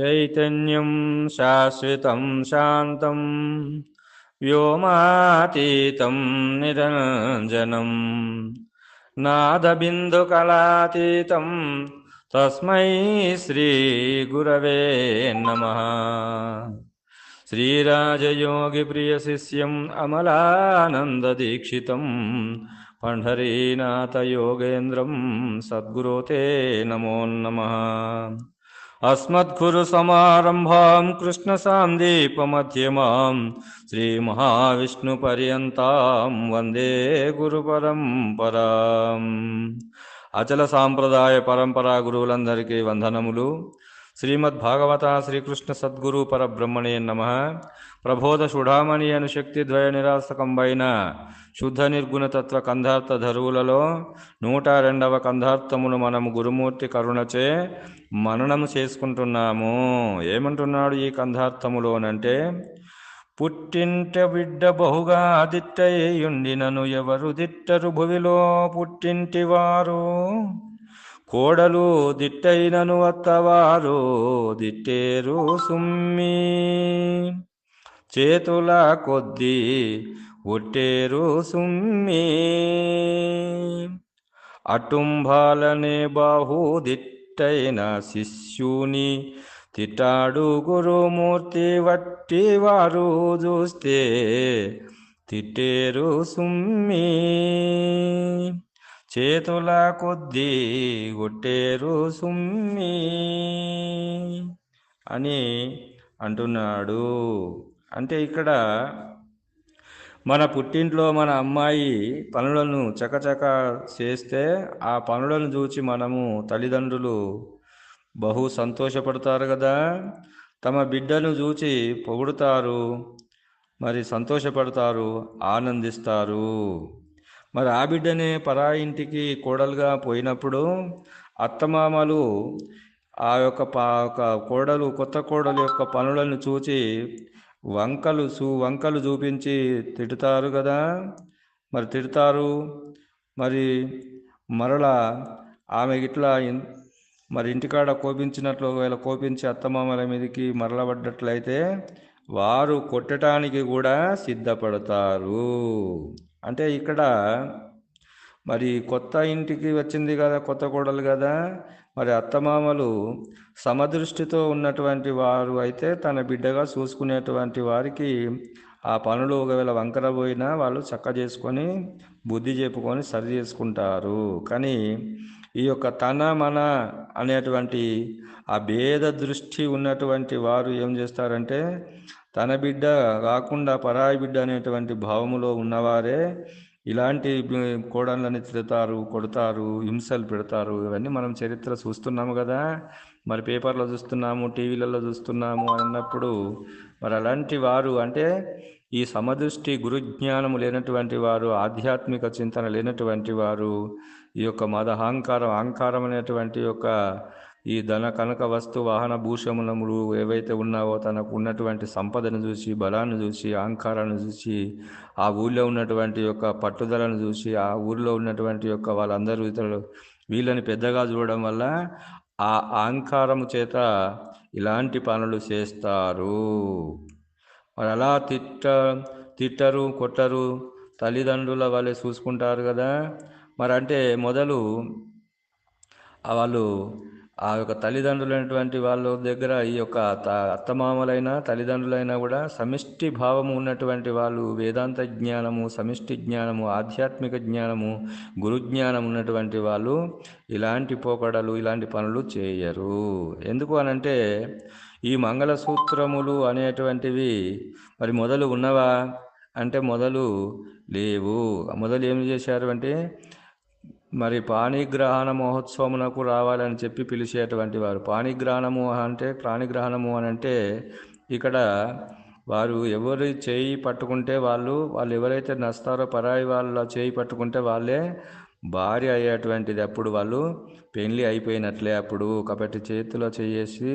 चैतन्यं शाश्वतं शान्तं व्योमातीतं निरञ्जनम् नादबिन्दुकलातीतं तस्मै श्रीगुरवे नमः। श्रीराजयोगिप्रियशिष्यम् अमलानन्ददीक्षितं पण्ढरीनाथयोगेन्द्रं सद्गुरो ते नमो नमः। अस्मद्गुरुसमारम्भां कृष्णसान्दीपमध्यमां श्रीमहाविष्णुपर्यन्तां वन्दे గురుపరంపరాం అచల సాంప్రదాయ పరంపరా గురువులందరికీ వందనములు శ్రీమద్ భాగవత శ్రీకృష్ణ సద్గురు పరబ్రహ్మణే నమ ప్రబోధ సుడామణి అను శక్తి ద్వయ నిరాసకంబైన శుద్ధ నిర్గుణ తత్వ కంధార్థ ధరువులలో నూట రెండవ కంధార్థమును మనము గురుమూర్తి కరుణచే మననము చేసుకుంటున్నాము. ఏమంటున్నాడు ఈ కంధార్థములోనంటే పుట్టింట బిడ్డ బహుగా దిట్టయుండినను ఎవరు దిట్టరు భువిలో పుట్టింటి వారు కోడలు దిట్టైనను అత్తవారు దిట్టేరు సుమ్మి. చేతుల కొద్దీ ఒట్టేరు సుమ్మి. అటుంబాలనే బాహుదిట్టైన శిష్యుని తిట్టాడు గురుమూర్తి వట్టి వారు చూస్తే తిట్టేరు సుమ్మి. చేతుల కొద్దీ కొట్టేరు సుమ్మి అని అంటున్నాడు. అంటే ఇక్కడ మన పుట్టింట్లో మన అమ్మాయి పనులను చకచక చేస్తే ఆ పనులను చూచి మనము తల్లిదండ్రులు బహు సంతోషపడతారు కదా. తమ బిడ్డను చూచి పొగుడుతారు మరి సంతోషపడతారు ఆనందిస్తారు. మరి ఆ బిడ్డనే పరాయి ఇంటికి కోడలుగా పోయినప్పుడు అత్తమామలు ఆ యొక్క పా ఒక కోడలు కొత్త కోడలు యొక్క పనులను చూచి వంకలు చూ వంకలు చూపించి తిడతారు కదా. మరి తిడతారు. మరి మరలా ఆమె ఇట్లా మరి ఇంటికాడ కోపించినట్లు ఒకవేళ కోపించి అత్తమామల మీదకి మరలబడ్డట్లయితే వారు కొట్టడానికి కూడా సిద్ధపడతారు. అంటే ఇక్కడ మరి కొత్త ఇంటికి వచ్చింది కదా కొత్త కోడలు కదా. మరి అత్తమామలు సమదృష్టితో ఉన్నటువంటి వారు అయితే తన బిడ్డగా చూసుకునేటువంటి వారికి ఆ పనులు ఒకవేళ వంకర పోయినా వాళ్ళు చక్క చేసుకొని బుద్ధి చెప్పుకొని సరి చేసుకుంటారు. కానీ ఈ యొక్క తన మన అనేటువంటి ఆ భేద దృష్టి ఉన్నటువంటి వారు ఏం చేస్తారంటే తన బిడ్డ కాకుండా పరాయి బిడ్డ అనేటువంటి భావములో ఉన్నవారే ఇలాంటి కోడళ్ళని తిడతారు కొడతారు హింసలు పెడతారు ఇవన్నీ మనం చరిత్ర చూస్తున్నాము కదా. మరి పేపర్లో చూస్తున్నాము టీవీలలో చూస్తున్నాము అన్నప్పుడు మరి అలాంటి వారు అంటే ఈ సమదృష్టి గురుజ్ఞానము లేనటువంటి వారు ఆధ్యాత్మిక చింతన లేనటువంటి వారు ఈ యొక్క మదహంకారం అహంకారం అనేటువంటి యొక్క ఈ ధన కనక వస్తు వాహన భూషములములు ఏవైతే ఉన్నావో తనకు ఉన్నటువంటి సంపదను చూసి బలాన్ని చూసి అహంకారాన్ని చూసి ఆ ఊళ్ళో ఉన్నటువంటి యొక్క పట్టుదలను చూసి ఆ ఊరిలో ఉన్నటువంటి యొక్క వాళ్ళందరూ ఇతరులు వీళ్ళని పెద్దగా చూడడం వల్ల ఆ అహంకారము చేత ఇలాంటి పనులు చేస్తారు. మరి అలా తిట్ట తిట్టరు కొట్టరు తల్లిదండ్రుల వాళ్ళే చూసుకుంటారు కదా. మరి అంటే మొదలు వాళ్ళు ఆ యొక్క తల్లిదండ్రులైనటువంటి వాళ్ళ దగ్గర ఈ యొక్క త- అత్తమామలైన తల్లిదండ్రులైనా కూడా సమిష్టి భావము ఉన్నటువంటి వాళ్ళు వేదాంత జ్ఞానము సమిష్టి జ్ఞానము ఆధ్యాత్మిక జ్ఞానము గురుజ్ఞానం ఉన్నటువంటి వాళ్ళు ఇలాంటి పోకడలు ఇలాంటి పనులు చేయరు. ఎందుకు అనంటే ఈ మంగళసూత్రములు అనేటువంటివి మరి మొదలు ఉన్నవా? అంటే మొదలు లేవు. మొదలు ఏం చేశారు అంటే మరి పాణిగ్రహణ మహోత్సవమునకు రావాలని చెప్పి పిలిచేటువంటి వారు. పాణిగ్రహణము అంటే ప్రాణిగ్రహణము అని అంటే ఇక్కడ వారు ఎవరి చేయి పట్టుకుంటే వాళ్ళు వాళ్ళు ఎవరైతే నస్తారో పరాయి వాళ్ళ చేయి పట్టుకుంటే వాళ్ళే భార్య అయ్యేటువంటిది. అప్పుడు వాళ్ళు పెళ్ళి అయిపోయినట్లే అప్పుడు. కాబట్టి చేతిలో చేసి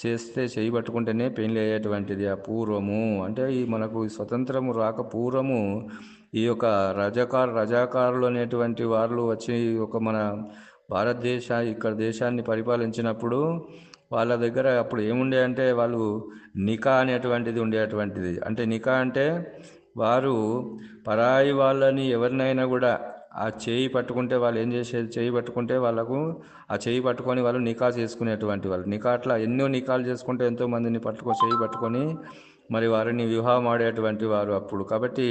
చేస్తే చేయి పట్టుకుంటేనే పెళ్ళి అయ్యేటువంటిది ఆ పూర్వము. అంటే ఈ మనకు స్వతంత్రము రాక పూర్వము ఈ యొక్క రజాకారు రజాకారులు అనేటువంటి వాళ్ళు వచ్చి ఒక మన భారతదేశ ఇక్కడ దేశాన్ని పరిపాలించినప్పుడు వాళ్ళ దగ్గర అప్పుడు ఏముండే అంటే వాళ్ళు నికా అనేటువంటిది ఉండేటువంటిది. అంటే నికా అంటే వారు పరాయి వాళ్ళని ఎవరినైనా కూడా ఆ చేయి పట్టుకుంటే వాళ్ళు ఏం చేసేది? చేయి పట్టుకుంటే వాళ్ళకు ఆ చేయి పట్టుకొని వాళ్ళు నికా చేసుకునేటువంటి వాళ్ళు. నికా అట్లా ఎన్నో నికాలు చేసుకుంటే ఎంతోమందిని పట్టుకొని పట్టుకో చేయి పట్టుకొని మరి వారిని వివాహం ఆడేటువంటి వారు అప్పుడు. కాబట్టి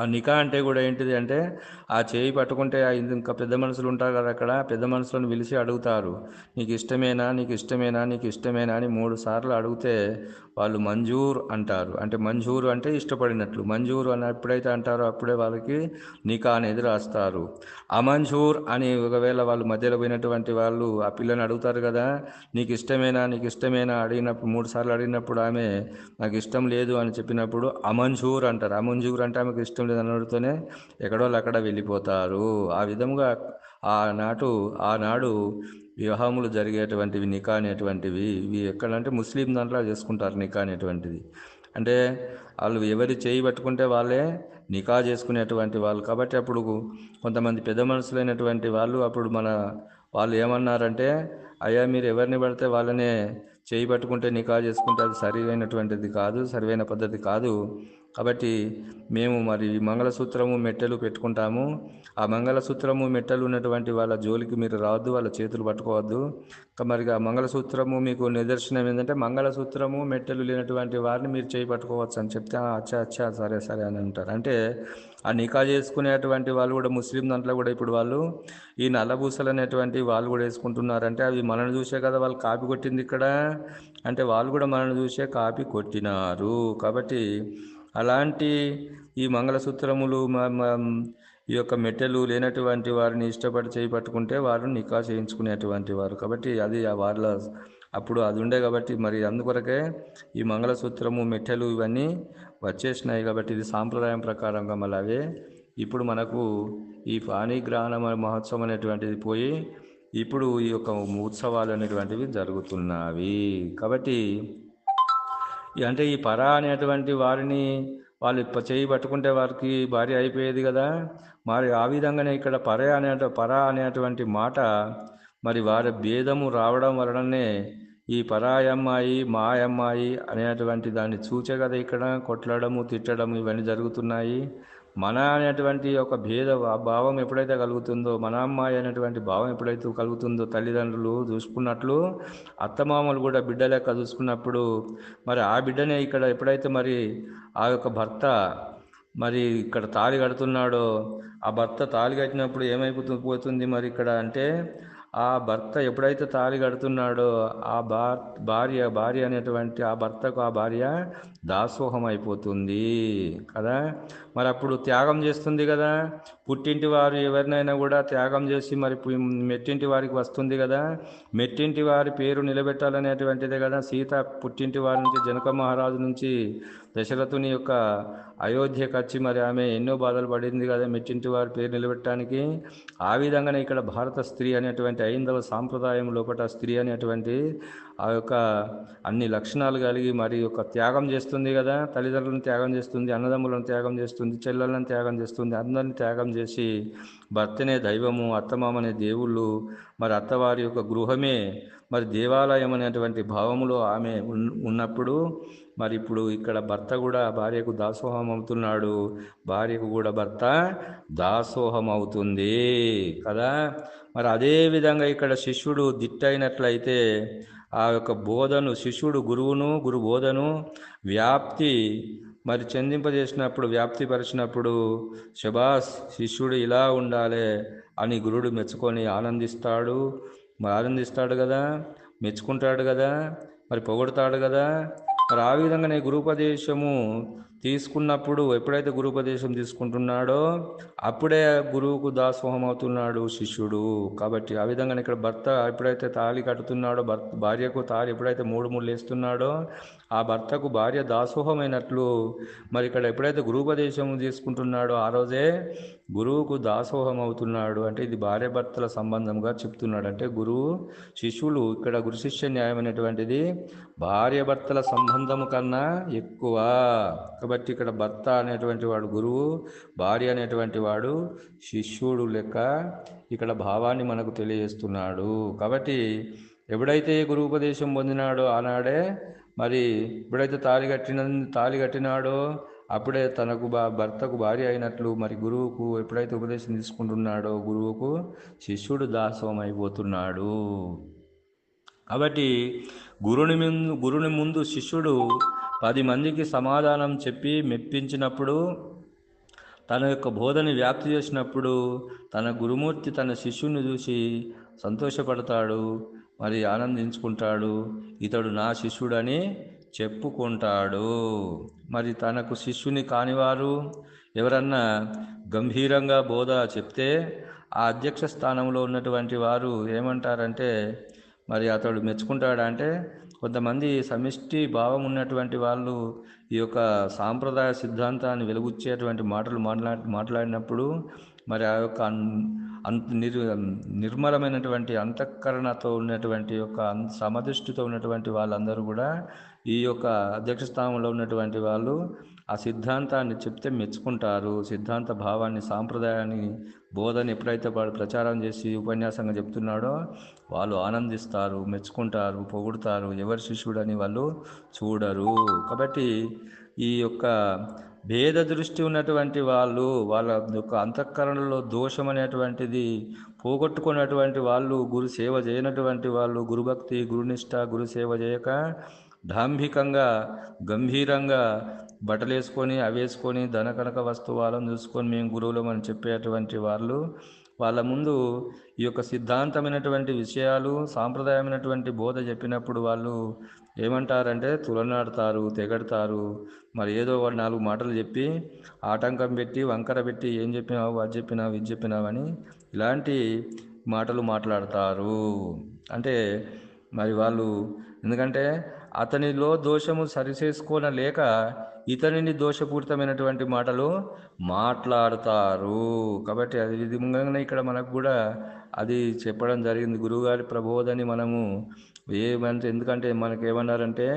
ఆ నికా అంటే కూడా ఏంటిది అంటే ఆ చేయి పట్టుకుంటే ఆ ఇంకా పెద్ద మనుషులు ఉంటారు కదా అక్కడ పెద్ద మనుషులను పిలిచి అడుగుతారు. నీకు ఇష్టమేనా? నీకు ఇష్టమేనా? నీకు ఇష్టమేనా? అని మూడు సార్లు అడిగితే వాళ్ళు మంజూర్ అంటారు. అంటే మంజూరు అంటే ఇష్టపడినట్లు. మంజూరు అని ఎప్పుడైతే అంటారో అప్పుడే వాళ్ళకి నికా అనేది రాస్తారు. అమంజూర్ అని ఒకవేళ వాళ్ళు మధ్యలో పోయినటువంటి వాళ్ళు ఆ పిల్లని అడుగుతారు కదా నీకు ఇష్టమేనా? నీకు ఇష్టమేనా? అడిగినప్పుడు మూడు సార్లు అడిగినప్పుడు ఆమె నాకు ఇష్టం లేదు అని చెప్పినప్పుడు అమంజూర్ అంటారు. అమంజూర్ అంటే ఆమెకు ఇష్టం లేదు అనడంతోనే ఎక్కడో అక్కడ వెళ్ళిపోతారు ఆ విధముగా ఆనాటు ఆనాడు వివాహములు జరిగేటువంటివి నికా అనేటువంటివి ఇవి ఎక్కడంటే ముస్లిం దాంట్లో చేసుకుంటారు నికా అనేటువంటిది. అంటే వాళ్ళు ఎవరి చేయి పట్టుకుంటే వాళ్ళే నికా చేసుకునేటువంటి వాళ్ళు. కాబట్టి అప్పుడు కొంతమంది పెద్ద మనుషులైనటువంటి వాళ్ళు అప్పుడు మన వాళ్ళు ఏమన్నారంటే అయ్యా మీరు ఎవరిని పడితే వాళ్ళనే చేయి పట్టుకుంటే నికా చేసుకుంటే అది సరైనటువంటిది కాదు సరైన పద్ధతి కాదు. కాబట్టి మేము మరి మంగళసూత్రము మెట్టెలు పెట్టుకుంటాము. ఆ మంగళసూత్రము మెట్టెలు ఉన్నటువంటి వాళ్ళ జోలికి మీరు రావద్దు వాళ్ళ చేతులు పట్టుకోవద్దు. ఇంకా మరి ఆ మంగళసూత్రము మీకు నిదర్శనం ఏంటంటే మంగళసూత్రము మెట్టెలు లేనటువంటి వారిని మీరు చేయి పట్టుకోవచ్చు అని చెప్తే అచ్చా అచ్చా సరే సరే అని అంటారు. అంటే ఆ నికా చేసుకునేటువంటి వాళ్ళు కూడా ముస్లిం దాంట్లో కూడా ఇప్పుడు వాళ్ళు ఈ నల్లబూసలు అనేటువంటి వాళ్ళు కూడా వేసుకుంటున్నారంటే అవి మనల్ని చూసే కదా వాళ్ళు కాపీ కొట్టింది ఇక్కడ. అంటే వాళ్ళు కూడా మనల్ని చూసే కాపీ కొట్టినారు. కాబట్టి అలాంటి ఈ మంగళసూత్రములు మ- ఈ యొక్క మెట్టెలు లేనటువంటి వారిని ఇష్టపడి చేయి పట్టుకుంటే వారు నికా చేయించుకునేటువంటి వారు. కాబట్టి అది వారిలో వాళ్ళ అప్పుడు అది ఉండే కాబట్టి మరి అందుకొరకే ఈ మంగళసూత్రము మెట్టెలు ఇవన్నీ వచ్చేసినాయి కాబట్టి ఇది సాంప్రదాయం ప్రకారంగా మళ్ళీ అవే. ఇప్పుడు మనకు ఈ పాణిగ్రహణ మహోత్సవం అనేటువంటిది పోయి ఇప్పుడు ఈ యొక్క ఉత్సవాలు అనేటువంటివి జరుగుతున్నవి కాబట్టి అంటే ఈ పరా అనేటువంటి వారిని వాళ్ళు చేయి పట్టుకుంటే వారికి భార్య అయిపోయేది కదా. మరి ఆ విధంగానే ఇక్కడ పర అనే పర అనేటువంటి మాట మరి వారి భేదము రావడం వలననే ఈ పరాయమ్మాయి మాయమ్మాయి అనేటువంటి దాన్ని చూచే కదా ఇక్కడ. కొట్లాడము తిట్టడం ఇవన్నీ జరుగుతున్నాయి. మన అనేటువంటి ఒక భేద భావం ఎప్పుడైతే కలుగుతుందో మన అమ్మాయి అనేటువంటి భావం ఎప్పుడైతే కలుగుతుందో తల్లిదండ్రులు చూసుకున్నట్లు అత్తమామలు కూడా బిడ్డ లెక్క చూసుకున్నప్పుడు మరి ఆ బిడ్డనే ఇక్కడ ఎప్పుడైతే మరి ఆ యొక్క భర్త మరి ఇక్కడ తాళి కడుతున్నాడో ఆ భర్త తాళి కట్టినప్పుడు ఏమైపోతుంది పోతుంది మరి ఇక్కడ అంటే ఆ భర్త ఎప్పుడైతే తాళి కడుతున్నాడో ఆ భార్య భార్య అనేటువంటి ఆ భర్తకు ఆ భార్య దాసోహం అయిపోతుంది కదా? మరి అప్పుడు త్యాగం చేస్తుంది కదా? పుట్టింటి వారు ఎవరినైనా కూడా త్యాగం చేసి మరి మెట్టింటి వారికి వస్తుంది కదా? మెట్టింటి వారి పేరు నిలబెట్టాలనేటువంటిదే కదా? సీత పుట్టింటి వారి నుంచి జనక మహారాజు నుంచి దశరథుని యొక్క అయోధ్యకు వచ్చి మరి ఆమె ఎన్నో బాధలు పడింది కదా మెట్టింటి వారి పేరు నిలబెట్టడానికి. ఆ విధంగానే ఇక్కడ భారత స్త్రీ అనేటువంటి ఐందవ సాంప్రదాయం లోపల స్త్రీ అనేటువంటి ఆ యొక్క అన్ని లక్షణాలు కలిగి మరి యొక్క త్యాగం చేస్తుంది కదా తల్లిదండ్రులను త్యాగం చేస్తుంది అన్నదమ్ములను త్యాగం చేస్తుంది చెల్లెలను త్యాగం చేస్తుంది అందరిని త్యాగం చేసి భర్తనే దైవము అత్తమామనే దేవుళ్ళు మరి అత్తవారి యొక్క గృహమే మరి దేవాలయం అనేటువంటి భావములో ఆమె ఉన్నప్పుడు మరి ఇప్పుడు ఇక్కడ భర్త కూడా భార్యకు దాసోహం అవుతున్నాడు భార్యకు కూడా భర్త దాసోహం అవుతుంది కదా. మరి అదే విధంగా ఇక్కడ శిష్యుడు దిట్టయినట్లయితే ఆ యొక్క బోధను శిష్యుడు గురువును గురు బోధను వ్యాప్తి మరి చెందింపజేసినప్పుడు వ్యాప్తి పరిచినప్పుడు శబాస్ శిష్యుడు ఇలా ఉండాలి అని గురుడు మెచ్చుకొని ఆనందిస్తాడు. మరి ఆనందిస్తాడు కదా? మెచ్చుకుంటాడు కదా? మరి పొగడతాడు కదా? మరి ఆ విధంగానే గురుపదేశము తీసుకున్నప్పుడు ఎప్పుడైతే గురుపదేశం తీసుకుంటున్నాడో అప్పుడే గురువుకు దాసోహం అవుతున్నాడు శిష్యుడు. కాబట్టి ఆ విధంగా ఇక్కడ భర్త ఎప్పుడైతే తాళి కడుతున్నాడో భర్త భార్యకు తాళి ఎప్పుడైతే మూడు ముళ్ళు వేస్తున్నాడో ఆ భర్తకు భార్య దాసోహమైనట్లు మరి ఇక్కడ ఎప్పుడైతే గురుపదేశం తీసుకుంటున్నాడో ఆ రోజే గురువుకు దాసోహం అవుతున్నాడు అంటే ఇది భార్యభర్తల సంబంధంగా చెప్తున్నాడు అంటే గురువు శిష్యులు ఇక్కడ గురు శిష్య న్యాయం అనేటువంటిది భార్యభర్తల సంబంధము కన్నా ఎక్కువ. కాబట్టి ఇక్కడ భర్త అనేటువంటి వాడు గురువు భార్య అనేటువంటి వాడు శిష్యుడు లెక్క ఇక్కడ భావాన్ని మనకు తెలియజేస్తున్నాడు. కాబట్టి ఎప్పుడైతే గురువుపదేశం పొందినాడో ఆనాడే మరి ఎప్పుడైతే తాళి కట్టిన తాళి కట్టినాడో అప్పుడే తనకు బా భర్తకు భార్య అయినట్లు మరి గురువుకు ఎప్పుడైతే ఉపదేశం తీసుకుంటున్నాడో గురువుకు శిష్యుడు దాసోహం అయిపోతున్నాడు కాబట్టి గురుని ముందు గురుని ముందు శిష్యుడు పది మందికి సమాధానం చెప్పి మెప్పించినప్పుడు తన యొక్క బోధని వ్యాప్తి చేసినప్పుడు తన గురుమూర్తి తన శిష్యుని చూసి సంతోషపడతాడు మరి ఆనందించుకుంటాడు ఇతడు నా శిష్యుడని చెప్పుకుంటాడు. మరి తనకు శిష్యుని కానివారు? ఎవరన్నా గంభీరంగా బోధ చెప్తే ఆ అధ్యక్ష స్థానంలో ఉన్నటువంటి వారు ఏమంటారంటే మరి అతడు మెచ్చుకుంటాడంటే కొంతమంది సమిష్టి భావం ఉన్నటువంటి వాళ్ళు ఈ యొక్క సాంప్రదాయ సిద్ధాంతాన్ని వెలుగుచ్చేటువంటి మాటలు మాట్లా మాట్లాడినప్పుడు మరి ఆ యొక్క అంత నిర్ నిర్మలమైనటువంటి అంతఃకరణతో ఉన్నటువంటి యొక్క సమదృష్టితో ఉన్నటువంటి వాళ్ళందరూ కూడా ఈ యొక్క అధ్యక్ష స్థానంలో ఉన్నటువంటి వాళ్ళు ఆ సిద్ధాంతాన్ని చెప్తే మెచ్చుకుంటారు సిద్ధాంత భావాన్ని సాంప్రదాయాన్ని బోధన ఎప్పుడైతే వాడు ప్రచారం చేసి ఉపన్యాసంగా చెప్తున్నాడో వాళ్ళు ఆనందిస్తారు మెచ్చుకుంటారు పొగుడుతారు. ఎవరి శిష్యుడని వాళ్ళు చూడరు. కాబట్టి ఈ యొక్క భేద దృష్టి ఉన్నటువంటి వాళ్ళు వాళ్ళ యొక్క అంతఃకరణలో దోషం అనేటువంటిది పోగొట్టుకున్నటువంటి వాళ్ళు గురు సేవ చేయనటువంటి వాళ్ళు గురుభక్తి గురునిష్ట గురు సేవ చేయక డాంభికంగా గంభీరంగా బట్టలేసుకొని అవేసుకొని ధనకనక కనక వాళ్ళని చూసుకొని మేము గురువులమని చెప్పేటువంటి వాళ్ళు వాళ్ళ ముందు ఈ యొక్క సిద్ధాంతమైనటువంటి విషయాలు సాంప్రదాయమైనటువంటి బోధ చెప్పినప్పుడు వాళ్ళు ఏమంటారంటే తులనాడతారు తెగడతారు. మరి ఏదో వాడు నాలుగు మాటలు చెప్పి ఆటంకం పెట్టి వంకర పెట్టి ఏం చెప్పినావు అది చెప్పినావు ఇది చెప్పినావని ఇలాంటి మాటలు మాట్లాడతారు. అంటే మరి వాళ్ళు ఎందుకంటే అతనిలో దోషము సరిచేసుకోనలేక ఇతనిని దోషపూరితమైనటువంటి మాటలు మాట్లాడతారు. కాబట్టి అది విధంగానే ఇక్కడ మనకు కూడా అది చెప్పడం జరిగింది. గురువుగారి ప్రబోధని మనము ఏమంటే ఎందుకంటే మనకి ఏమన్నారంటే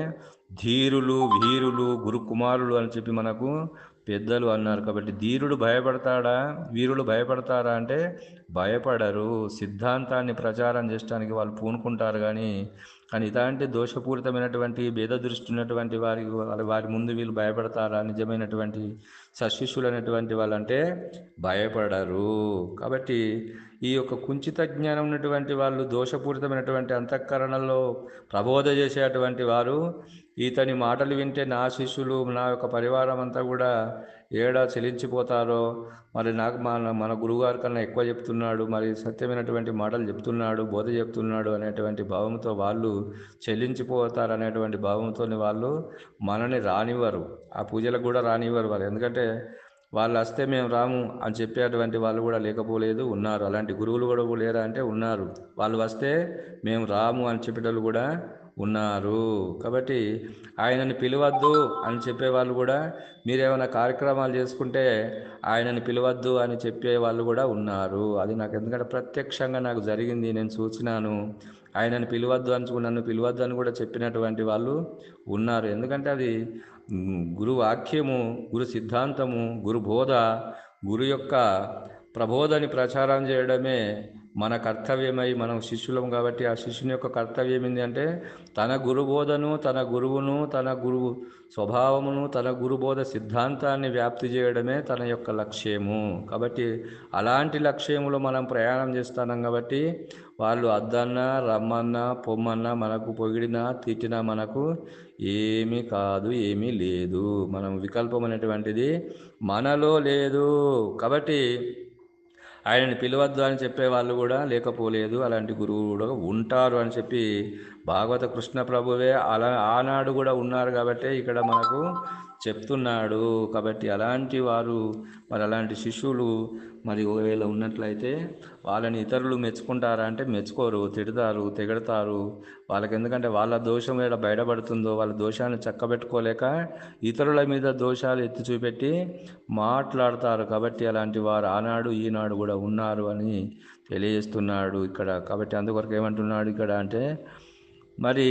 ధీరులు వీరులు గురు కుమారులు అని చెప్పి మనకు పెద్దలు అన్నారు. కాబట్టి ధీరుడు భయపడతాడా వీరులు భయపడతారా అంటే భయపడరు. సిద్ధాంతాన్ని ప్రచారం చేయడానికి వాళ్ళు పూనుకుంటారు. కానీ కానీ ఇలాంటి దోషపూరితమైనటువంటి భేద దృష్టి ఉన్నటువంటి వారి వారి ముందు వీళ్ళు భయపడతారా? నిజమైనటువంటి సశిష్యులు అనేటువంటి వాళ్ళంటే భయపడరు. కాబట్టి ఈ యొక్క కుంచిత జ్ఞానం ఉన్నటువంటి వాళ్ళు దోషపూరితమైనటువంటి అంతఃకరణలో ప్రబోధ చేసేటువంటి వారు ఇతని మాటలు వింటే నా శిష్యులు నా యొక్క పరివారం అంతా కూడా ఏడా చెలించిపోతారో మరి నాకు మన మన గురుగారి కన్నా ఎక్కువ చెప్తున్నాడు మరి సత్యమైనటువంటి మాటలు చెప్తున్నాడు బోధ చెప్తున్నాడు అనేటువంటి భావంతో వాళ్ళు చెల్లించిపోతారు అనేటువంటి భావంతో వాళ్ళు మనని రానివ్వరు. ఆ పూజలకు కూడా రానివ్వరు వాళ్ళు. ఎందుకంటే వాళ్ళు వస్తే మేము రాము అని చెప్పేటువంటి వాళ్ళు కూడా లేకపోలేదు ఉన్నారు. అలాంటి గురువులు కూడా లేరా అంటే ఉన్నారు. వాళ్ళు వస్తే మేము రాము అని చెప్పేటోళ్ళు కూడా ఉన్నారు. కాబట్టి ఆయనని పిలవద్దు అని చెప్పేవాళ్ళు కూడా మీరేమైనా కార్యక్రమాలు చేసుకుంటే ఆయనని పిలవద్దు అని చెప్పే వాళ్ళు కూడా ఉన్నారు. అది నాకు ఎందుకంటే ప్రత్యక్షంగా నాకు జరిగింది నేను చూసినాను ఆయనను పిలవద్దు అని నన్ను పిలవద్దు అని కూడా చెప్పినటువంటి వాళ్ళు ఉన్నారు. ఎందుకంటే అది గురువాక్యము గురు వాక్యము గురు సిద్ధాంతము గురు బోధ గురు యొక్క ప్రబోధని ప్రచారం చేయడమే మన కర్తవ్యమై మనం శిష్యులం కాబట్టి ఆ శిష్యుని యొక్క కర్తవ్యం ఏంటి అంటే తన గురుబోధను తన గురువును తన గురువు స్వభావమును తన గురుబోధ సిద్ధాంతాన్ని వ్యాప్తి చేయడమే తన యొక్క లక్ష్యము. కాబట్టి అలాంటి లక్ష్యములో మనం ప్రయాణం చేస్తున్నాం కాబట్టి వాళ్ళు అద్దన్నా రమ్మన్నా పొమ్మన్నా మనకు పొగిడినా తిట్టినా మనకు ఏమీ కాదు ఏమీ లేదు. మనం వికల్పం అనేటువంటిది మనలో లేదు. కాబట్టి ఆయనని పిలవద్దు అని చెప్పే వాళ్ళు కూడా లేకపోలేదు. అలాంటి గురువు కూడా ఉంటారు అని చెప్పి భాగవత కృష్ణ ప్రభువే అలా ఆనాడు కూడా ఉన్నారు కాబట్టి ఇక్కడ మనకు చెప్తున్నాడు. కాబట్టి అలాంటి వారు మరి అలాంటి శిష్యులు మరి ఒకవేళ ఉన్నట్లయితే వాళ్ళని ఇతరులు మెచ్చుకుంటారా అంటే మెచ్చుకోరు తిడతారు తెగడతారు. వాళ్ళకి ఎందుకంటే వాళ్ళ దోషం ఎలా బయటపడుతుందో వాళ్ళ దోషాన్ని చక్కబెట్టుకోలేక ఇతరుల మీద దోషాలు ఎత్తి చూపెట్టి మాట్లాడతారు. కాబట్టి అలాంటి వారు ఆనాడు ఈనాడు కూడా ఉన్నారు అని తెలియజేస్తున్నాడు ఇక్కడ. కాబట్టి అందుకొరకు ఏమంటున్నాడు ఇక్కడ అంటే మరి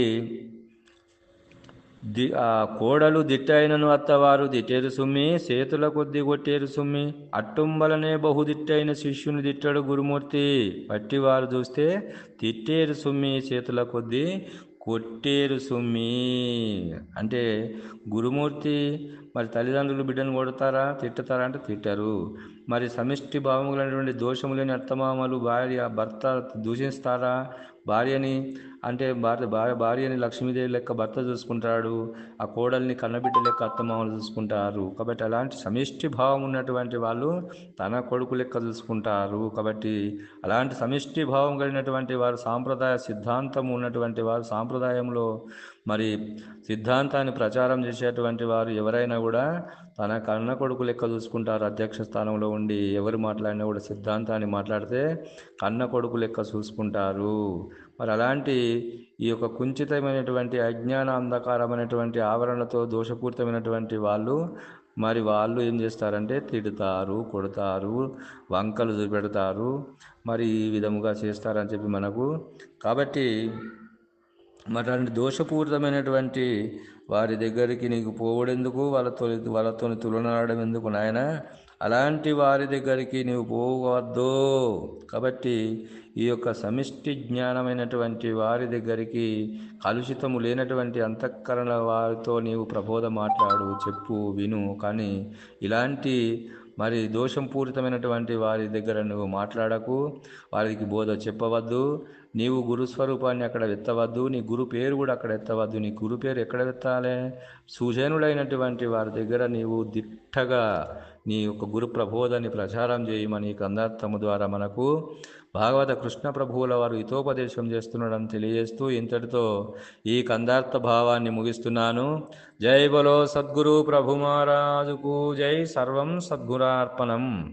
ది ఆ కోడలు దిట్టైనను అత్తవారు దిట్టేరు సుమ్మి సేతుల కొద్ది కొట్టేరు సుమ్మి అట్టుంబలనే బహుదిట్టైన శిష్యుని దిట్టడు గురుమూర్తి. పట్టివారు చూస్తే తిట్టేరు సుమ్మి చేతుల కొద్ది కొట్టేరు సుమ్మి. అంటే గురుమూర్తి మరి తల్లిదండ్రులు బిడ్డను కొడతారా తిట్టుతారా అంటే తిట్టరు. మరి సమిష్టి భావములైనటువంటి దోషము లేని అత్తమామలు భార్య భర్త దూషిస్తారా భార్యని అంటే భార్య భార్య భార్యని లక్ష్మీదేవి లెక్క భర్త చూసుకుంటాడు. ఆ కోడల్ని కన్నబిడ్డ లెక్క అత్తమామలు చూసుకుంటారు. కాబట్టి అలాంటి సమిష్టి భావం ఉన్నటువంటి వాళ్ళు తన కొడుకు లెక్క చూసుకుంటారు. కాబట్టి అలాంటి సమిష్టి భావం కలిగినటువంటి వారు సాంప్రదాయ సిద్ధాంతం ఉన్నటువంటి వారు సాంప్రదాయంలో మరి సిద్ధాంతాన్ని ప్రచారం చేసేటువంటి వారు ఎవరైనా కూడా తన కన్న కొడుకు లెక్క చూసుకుంటారు. అధ్యక్ష స్థానంలో ఉండి ఎవరు మాట్లాడినా కూడా సిద్ధాంతాన్ని మాట్లాడితే కన్న కొడుకు లెక్క చూసుకుంటారు. మరి అలాంటి ఈ యొక్క కుంచితమైనటువంటి అజ్ఞాన అంధకారమైనటువంటి ఆవరణతో దోషపూరితమైనటువంటి వాళ్ళు మరి వాళ్ళు ఏం చేస్తారంటే తిడతారు కొడతారు వంకలు చూపెడతారు మరి ఈ విధముగా చేస్తారని చెప్పి మనకు. కాబట్టి మరి అలాంటి దోషపూరితమైనటువంటి వారి దగ్గరికి నీకు పోవడెందుకు? వాళ్ళతో వాళ్ళతో తులనాడడం ఎందుకు నాయన? అలాంటి వారి దగ్గరికి నీవు పోవద్దు. కాబట్టి ఈ యొక్క సమిష్టి జ్ఞానమైనటువంటి వారి దగ్గరికి కలుషితము లేనటువంటి అంతఃకరణ వారితో నీవు ప్రబోధ మాట్లాడు చెప్పు విను. కానీ ఇలాంటి మరి దోషం పూరితమైనటువంటి వారి దగ్గర నువ్వు మాట్లాడకు వారికి బోధ చెప్పవద్దు. నీవు గురుస్వరూపాన్ని అక్కడ విత్తవద్దు నీ గురు పేరు కూడా అక్కడ ఎత్తవద్దు నీ గురు పేరు ఎక్కడ విత్తాలే? సుజనులైనటువంటి వారి దగ్గర నీవు దిట్టగా నీ యొక్క గురు ప్రబోధాన్ని ప్రచారం చేయమని కందార్థము ద్వారా మనకు భాగవత కృష్ణ ప్రభువుల వారు హితోపదేశం చేస్తున్నాడని తెలియజేస్తూ ఇంతటితో ఈ కందార్థ భావాన్ని ముగిస్తున్నాను. జై బలో సద్గురు ప్రభు మహారాజుకు జై. సర్వం సద్గురార్పణం.